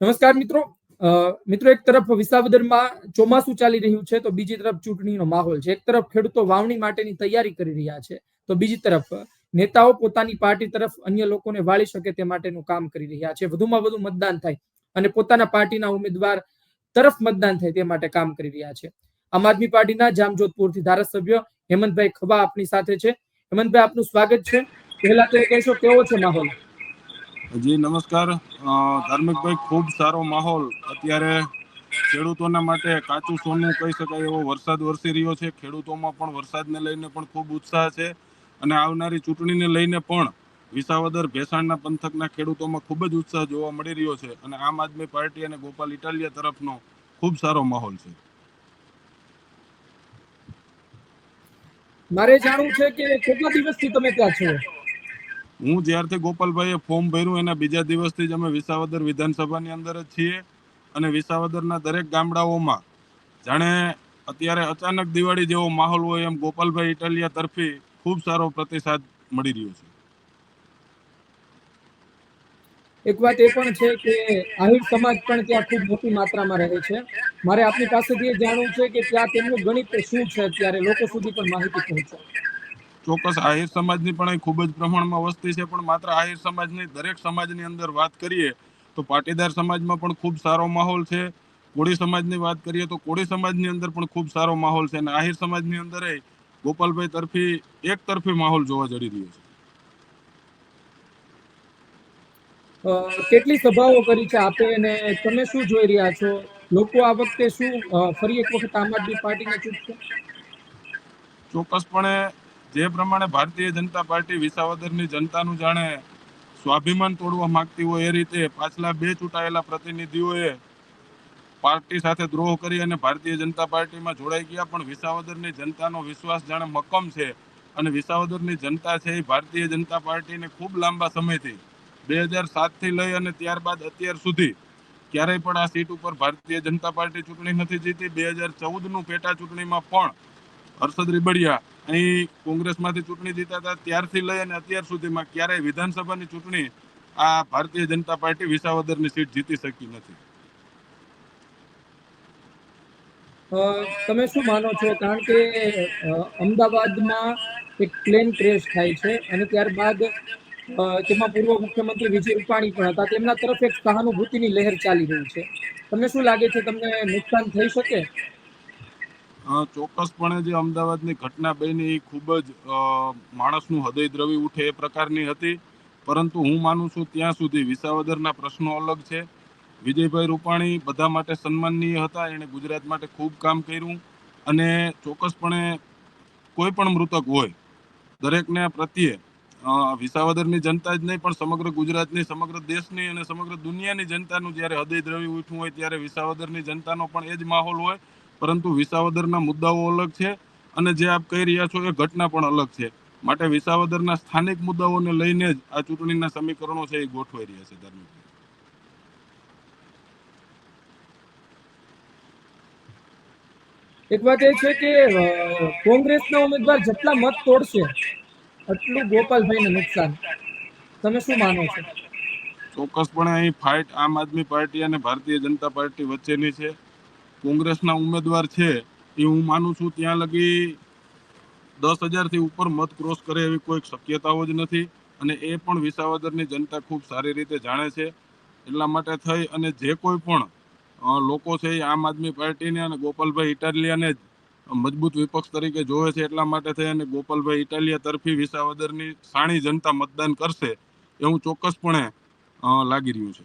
નમસ્કાર મિત્રો. મિત્રો, એક તરફ વિસાવદરમાં ચોમાસું ચાલી રહ્યું છે, તો બીજી તરફ ચૂંટણીનો માહોલ છે. એક તરફ ખેડૂતો વાવણી માટેની તૈયારી કરી રહ્યા છે, તો બીજી તરફ નેતાઓ પોતાની પાર્ટી તરફ અન્ય લોકોને વાળી શકે તે માટેનું કામ કરી રહ્યા છે. વધુમાં વધુ મતદાન થાય અને પોતાના પાર્ટીના ઉમેદવાર તરફ મતદાન થાય તે માટે કામ કરી રહ્યા છે. આમ આદમી પાર્ટીના જામજોધપુરથી ધારાસભ્ય હેમંતભાઈ ખબા આપની સાથે છે. હેમંતભાઈ, આપનું સ્વાગત છે. પહેલા તો કહેશો, કેવો છે માહોલ? જી, નમસ્કાર. ધાર્મિકભાઈ, ખૂબ સારો માહોલ. અત્યારે ખેડૂતોના માટે કાચું સોનું કહી શકાય એવો વરસાદ વરસી રહ્યો છે. ખેડૂતોમાં પણ વરસાદને લઈને પણ ખૂબ ઉત્સાહ છે. અને આવનારી ચૂંટણીને લઈને પણ વિસાવદર ભેસાણના પંથકના ખેડૂતોમાં ખૂબ જ ઉત્સાહ જોવા મળી રહ્યો છે. અને આમ આદમી પાર્ટી અને ગોપાલ ઇટાલિયા તરફનો ખૂબ સારો માહોલ છે. મારે જાણવું છે કે કેટલા દિવસથી તમે ત્યાં છો? હું જ્યારથી ગોપાલભાઈએ ફોર્મ ભર્યું, એના બીજા દિવસથી જ અમે વિસાવદર વિધાનસભાની અંદર જ છીએ અને વિસાવદરના દરેક ગામડાઓમાં જાણે અત્યારે અચાનક દિવાળી જેવો માહોલ હોય એમ ગોપાલભાઈ ઇટાલિયા તરફી ખૂબ સારો પ્રતિસાદ મળી રહ્યો છે. એક વાત એ પણ છે કે આહિર સમાજ પણ ત્યાં ખૂબ મોટી માત્રામાં રહે છે. મારે આપની પાસેથી એ જાણવું છે કે ત્યાં તેમનું ગણિત શું છે અત્યારે? લોકો સુધી પણ માહિતી પહોંચે ચોક્કસ આહિર સમાજની પણ અહીં ખૂબ જ પ્રમાણમાં વસ્તી છે પણ માત્ર આહિર સમાજની દરેક સમાજની અંદર વાત કરીએ તો પાટીદાર સમાજમાં પણ ખૂબ સારો માહોલ છે. કોળી સમાજની વાત કરીએ તો કોળી સમાજની અંદર પણ ખૂબ સારો માહોલ છે અને આહિર સમાજની અંદર ગોપાલભાઈ તરફી એક તરફી માહોલ જોવા જડી રહ્યો છે. કેટલી સભાઓ કરી છે આપે અને તમે શું જોઈ રહ્યા છો? લોકો આ વખતે શું ફરી એક વખત આમ આદમી પાર્ટીને ચૂંટશે? ચોક્કસપણે જે પ્રમાણે ભારતીય જનતા પાર્ટી વિસાવદરની જનતાનું જાણે સ્વાભિમાન તોડવા માંગતી હોય એ રીતે પાછલા બે ચૂંટાયેલા પ્રતિનિધિઓએ પાર્ટી સાથે દ્રોહ કરી અને ભારતીય જનતા પાર્ટીમાં જોડાઈ ગયા. પણ વિસાવદરની જનતાનો વિશ્વાસ જાણે મક્કમ છે અને વિસાવદરની જનતા છે એ ભારતીય જનતા પાર્ટીને ખૂબ લાંબા સમયથી બે હજાર સાતથી લઈ અને ત્યારબાદ અત્યાર સુધી ક્યારેય પણ આ સીટ ઉપર ભારતીય જનતા પાર્ટી ચૂંટણી નથી જીતી. બે હજાર ચૌદનું પેટા ચૂંટણીમાં પણ હર્ષદ રીબડિયા અહીં કોંગ્રેસમાંથી ચૂંટણી જીતા હતા, ત્યારથી લઈ અને અત્યાર સુધીમાં ક્યારેય વિધાનસભાની ચૂંટણી આ ભારતીય જનતા પાર્ટી વિસાવદરની સીટ જીતી શકી નથી. તમે શું માનો છો? કારણ કે અમદાવાદમાં એક પ્લેન ક્રેશ થાય છે અને ત્યારબાદ તેમાં પૂર્વ મુખ્યમંત્રી વિજય રૂપાણી પણ હતા. તેમના તરફ એક સહાનુભૂતિની લહેર ચાલી રહી છે. તમને શું લાગે છે? તમને નુકસાન થઈ શકે? ચોક્કસપણે જે અમદાવાદની ઘટના બની એ ખૂબ જ માણસનું હૃદય દ્રવી ઉઠે એ પ્રકારની હતી. પરંતુ હું માનું છું ત્યાં સુધી વિસાવદરના પ્રશ્નો અલગ છે. વિજયભાઈ રૂપાણી બધા માટે સન્માનનીય હતા. એણે ગુજરાત માટે ખૂબ કામ કર્યું. અને ચોક્કસપણે કોઈ પણ મૃતક હોય, દરેકને પ્રત્યે વિસાવદરની જનતા જ નહીં, પણ સમગ્ર ગુજરાતની, સમગ્ર દેશની અને સમગ્ર દુનિયાની જનતાનું જ્યારે હૃદય દ્રવી ઉઠવું હોય ત્યારે વિસાવદરની જનતાનો પણ એ જ માહોલ હોય. પરંતુ વિસાવદરના મુદ્દાઓ અલગ છે અને જે આપ કહી રહ્યા છો એ ઘટના પણ અલગ છે. માટે વિસાવદરના સ્થાનિક મુદ્દાઓને લઈને જ આ ચૂંટણીના સમીકરણો છે એ ગોઠવાઈ રહ્યા છે ધાર્મિક એક વાત એ છે કે કોંગ્રેસના ઉમેદવાર જેટલા મત તોડશે એટલું ગોપાલભાઈને નુકસાન. તમે શું માનો છો? ચોક્કસપણે અહીં ફાઇટ આમ આદમી પાર્ટી અને ભારતીય જનતા પાર્ટી વચ્ચેની છે. કોંગ્રેસના ઉમેદવાર છે એ હું માનું છું ત્યાં લગી દસ હજારથી ઉપર મત ક્રોસ કરે એવી કોઈ શક્યતાઓ જ નથી અને એ પણ વિસાવદરની જનતા ખૂબ સારી રીતે જાણે છે. એટલા માટે થઈ અને જે કોઈ પણ લોકો છે એ આમ આદમી પાર્ટીને અને ગોપાલભાઈ ઇટાલિયાને જ મજબૂત વિપક્ષ તરીકે જોવે છે એટલા માટે થઈ અને ગોપાલભાઈ ઇટાલિયા તરફી વિસાવદરની સાણી જનતા મતદાન કરશે એવું ચોક્કસપણે લાગી રહ્યું છે.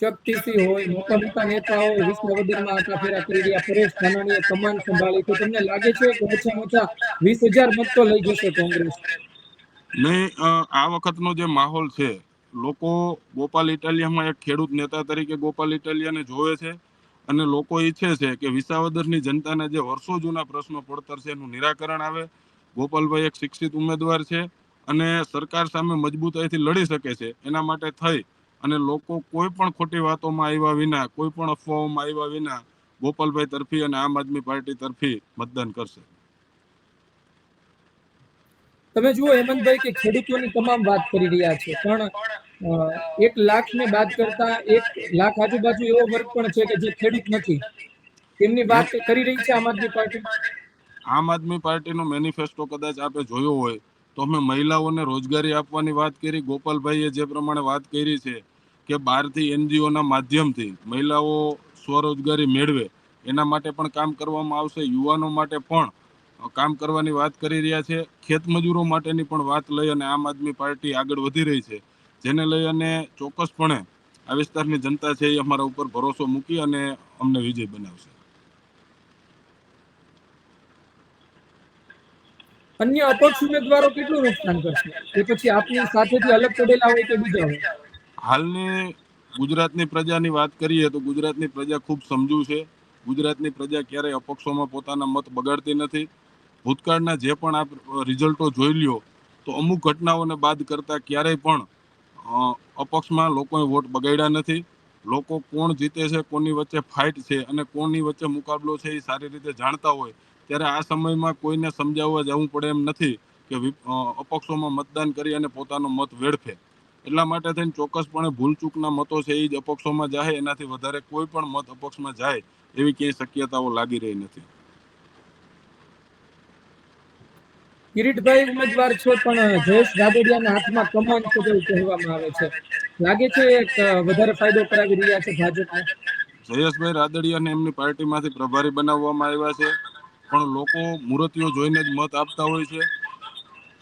શક્તિસિંહ હોય મોટા મોટા નેતાઓ વિસનગરમાં આટા ફેરા કરી રહ્યા, પરેશ ધાનાણીએ કમાન સંભાળી. તો તમને લાગે છે કે ઓછામાં ઓછા વીસ હજાર મત લઈ જશે કોંગ્રેસ? નહીં આ વખતનો જે માહોલ છે, લોકો ગોપાલ ઇટાલિયામાં એક ખેડૂત નેતા તરીકે ગોપાલ ઇટાલિયાને જોવે છે અને લોકો ઈચ્છે છે કે વિસાવદરની જનતાને જે વર્ષો જૂના પ્રશ્નો પડતર છે એનું નિરાકરણ આવે. ગોપાલભાઈ એક શિક્ષિત ઉમેદવાર છે અને સરકાર સામે મજબૂતાઈથી લડી શકે છે. એના માટે થઈ અને લોકો કોઈ પણ ખોટી વાતોમાં આવ્યા વિના કોઈ પણ અફવાઓમાં આવ્યા વિના ગોપાલભાઈ તરફી અને આમ આદમી પાર્ટી તરફી મતદાન કરશે. તમે જુઓ હેમંતભાઈ કે ખેડૂતોની તમામ વાત કરી રહ્યા છે પણ એક લાખ ને બાદ કરતા એક લાખ આજુબાજુ એવો વર્ગ પણ છે કે જે ખેડૂત નથી. તેમની વાત કરી રહી છે આમ આદમી પાર્ટી? આમ આદમી પાર્ટીનો મેનિફેસ્ટો કદાચ આપે જોયો હોય તો અમે મહિલાઓને રોજગારી આપવાની વાત કરી ગોપાલભાઈએ જે પ્રમાણે વાત કરી છે કે બહારથી એનજીઓના માધ્યમથી મહિલાઓ સ્વરોજગારી મેળવે, એના માટે પણ કામ કરવામાં આવશે. યુવાનો માટે પણ કામ કરવાની વાત કરી રહ્યા છે. ખેતમજૂરો માટેની પણ વાત લઈ અને આમ આદમી પાર્ટી આગળ વધી રહી છે. જેને લઈ અને ચોક્કસપણે આ વિસ્તારની જનતા છે એ અમારા ઉપર ભરોસો મૂકી અને અમને વિજય બનાવશે. અન્ય અપક્ષ ઉમેદવારો કેટલું નુકસાન કરશે? એ પછી આપની સાથેથી અલગ પડેલા હોય કે બીજા હોય? હાલની ગુજરાતની પ્રજાની વાત કરીએ તો ગુજરાતની પ્રજા ખૂબ સમજુ છે. ગુજરાતની પ્રજા ક્યારેય અપક્ષોમાં પોતાના મત બગાડતી નથી. ભૂતકાળના જે પણ આપ રિઝલ્ટો જોઈ લ્યો, તો અમુક ઘટનાઓને બાદ કરતા ક્યારેય પણ અપક્ષમાં લોકોએ વોટ બગાડ્યા નથી. લોકો કોણ જીતે છે, કોની વચ્ચે ફાઇટ છે અને કોની વચ્ચે મુકાબલો છે એ સારી રીતે જાણતા હોય, ત્યારે આ સમયમાં કોઈને સમજાવવા જવું પડે એમ નથી કે અપક્ષોમાં મતદાન કરી અને પોતાનો મત વેડફે. એટલા માટે થઈને ચોક્કસપણે ભૂલચૂકના મતો છે એ જ અપક્ષોમાં જાય એનાથી વધારે કોઈ પણ મત અપક્ષમાં જાય એવી ક્યાંય શક્યતાઓ લાગી રહી નથી. કિરીટભાઈ ઉમેદવાર છે પણ જયેશ રાદડિયાના હાથમાં કમાન છે તેવું કહેવામાં આવે છે? લાગે છે એક વધારે ફાયદો કરાવી રહ્યા છે ભાજપને? જયેશભાઈ રાદડિયાને એમની પાર્ટીમાંથી પ્રભારી બનાવવામાં આવ્યા છે પણ લોકો મૂર્તિઓ જોઈને જ મત આપતા હોય છે.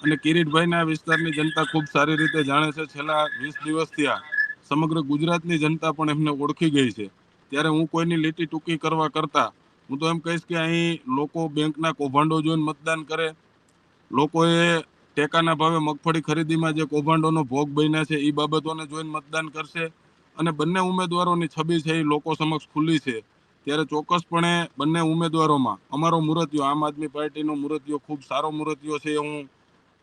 અને કિરીટભાઈના વિસ્તારની જનતા ખૂબ સારી રીતે જાણે છે, છેલ્લા વીસ દિવસથી આ સમગ્ર ગુજરાતની જનતા પણ એમને ઓળખી ગઈ છે. ત્યારે હું કોઈની લીટી ટૂંકી કરવા કરતા હું તો એમ કહીશ કે અહીં લોકો બેંકના કૌભાંડો જોઈને મતદાન કરે. લોકોએ ટેકાના ભાવે મગફળી ખરીદીમાં જે કૌભાંડોનો ભોગ બન્યા છે એ બાબતોને જોઈને મતદાન કરશે અને બંને ઉમેદવારોની છબી છે એ લોકો સમક્ષ ખુલ્લી છે. ત્યારે ચોક્કસપણે બંને ઉમેદવારોમાં અમારો મુરતિયો, આમ આદમી પાર્ટીનો મુરતિયો, ખૂબ સારો મુરતિયો છે હું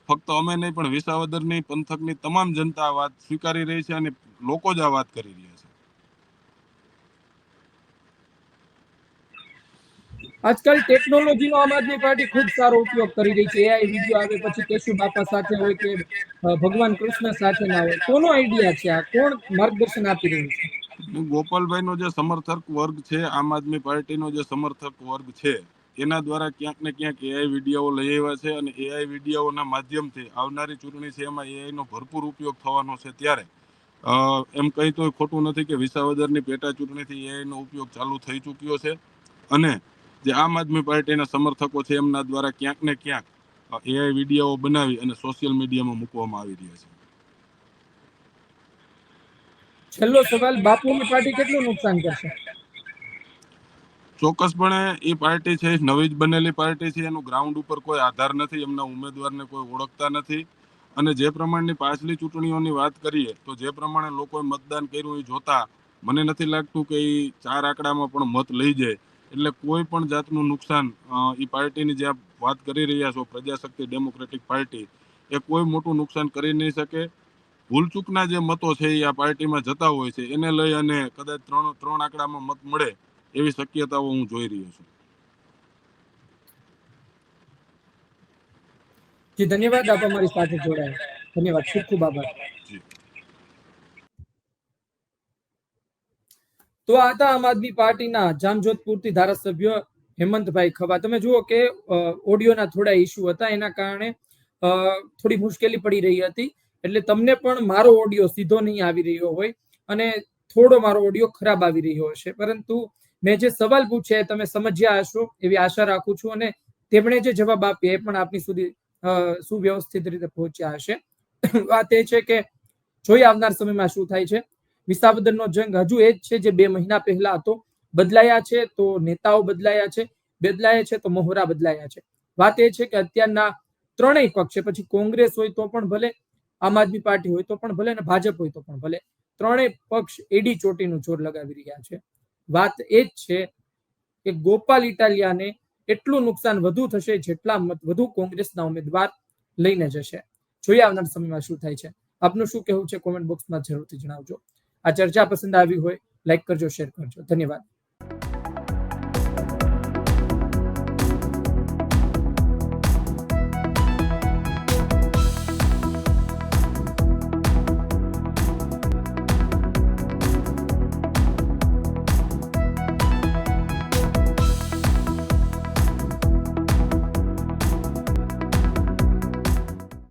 ફક્ત અમે નહીં પણ વિસાવદરની પંથકની તમામ જનતા આ વાત સ્વીકારી રહી છે અને લોકો જ આ વાત કરી રહ્યા છે. આજકાલ ટેકનોલોજીનો આમ આદમી પાર્ટી ખૂબ સારો ઉપયોગ કરી રહી છે. એઆઈ વીડિયો આવે પછી કેશુ બાપા સાથે હોય કે ભગવાન કૃષ્ણ સાથે ના હોય કોનો આઈડિયા છે આ? કોણ માર્ગદર્શન આપી રહ્યું છે? ગોપાલભાઈનો જે સમર્થક વર્ગ છે આમ આદમી પાર્ટીનો જે સમર્થક વર્ગ છે એના દ્વારા ક્યાંક ને ક્યાંક એઆઈ વીડિયો લઈ આવ્યા છે અને એઆઈ વિડીયોના માધ્યમથી આવનારી ચૂંટણી છે એમાં એઆઈનો ભરપૂર ઉપયોગ થવાનો છે ત્યારે. એમ કહી તો ખોટું નથી કે વિસાવદરની પેટા ચૂંટણીથી એઆઈનો ઉપયોગ ચાલુ થઈ ચૂક્યો છે. અને જે આમ આદમી પાર્ટીના સમર્થકો છે એમના દ્વારા ક્યાંક ને ક્યાંક એઆઈ વીડિયો બનાવી અને સોશિયલ મીડિયામાં મૂકવામાં આવી રહ્યા છે. છેલ્લો સવાલ બાપુની પાર્ટી કેટલું નુકસાન કરશે? ચોક્કસપણે એ પાર્ટી છે નવી જ બનેલી પાર્ટી છે, એનું ગ્રાઉન્ડ ઉપર કોઈ આધાર નથી, એમના ઉમેદવારને કોઈ ઓળખતા નથી. અને જે પ્રમાણની પાછલી ચૂંટણીઓની વાત કરીએ, તો જે પ્રમાણે લોકોએ મતદાન કર્યું એ જોતા મને નથી લાગતું કે એ ચાર આંકડામાં પણ મત લઈ જાય. એટલે કોઈ પણ જાતનું નુકસાન એ પાર્ટીની જે આપ વાત કરી રહ્યા છો, પ્રજાશક્તિ ડેમોક્રેટિક પાર્ટી, એ કોઈ મોટું નુકસાન કરી નહીં શકે. ભૂલચૂકના જે મતો છે એ આ પાર્ટીમાં જતા હોય છે, એને લઈ અને કદાચ ત્રણ ત્રણ આંકડામાં મત મળે એવી શક્યતાઓ હું જોઈ રહ્યો છું. જી ધન્યવાદ આપ અમારી સાથે જોડાયા. ધન્યવાદ ખૂબ ખૂબ આભાર. તો આ હતા આમ આદમી પાર્ટીના જામજોધપુરથી ધારાસભ્ય હેમંતભાઈ ખવા. તમે જુઓ કે ઓડિયોના થોડા ઇસ્યુ હતા એના કારણે થોડી મુશ્કેલી પડી રહી હતી. એટલે તમને પણ મારો ઓડિયો સીધો નહીં આવી રહ્યો હોય અને થોડો મારો ઓડિયો ખરાબ આવી રહ્યો હશે. પરંતુ મેં જે સવાલ પૂછ્યા એ તમે સમજ્યા હશો, એવી આશા રાખું છું અને તેમણે જે જવાબ આપ્યા એ પણ આપની સુધી સુવ્યવસ્થિત રીતે પહોંચ્યા હશે. વાત એ છે કે જોઈએ આવનાર સમયમાં શું થાય છે. વિસાવદરનો જંગ હજુ એ જ છે જે બે મહિના પહેલા હતો. બદલાયા છે તો નેતાઓ બદલાયા છે. બદલાયા છે તો મોહરા બદલાયા છે. વાત એ છે કે અત્યારના ત્રણેય પક્ષ, પછી કોંગ્રેસ હોય તો પણ ભલે, આમ આદમી પાર્ટી હોય તો પણ ભલે અને ભાજપ હોય તો પણ ભલે, ત્રણેય પક્ષ એડી ચોટીનું જોર લગાવી રહ્યા છે. વાત એ જ છે કે ગોપાલ ઇટાલિયાને એટલું નુકસાન વધુ થશે જેટલા મત વધુ કોંગ્રેસના ઉમેદવાર લઈને જશે. જોઈએ આવનાર સમયમાં શું થાય છે. આપનું શું કહેવું છે કોમેન્ટ બોક્સમાં જરૂરથી જણાવજો. આ ચર્ચા પસંદ આવી હોય, લાઈક કરજો, શેર કરજો. ધન્યવાદ.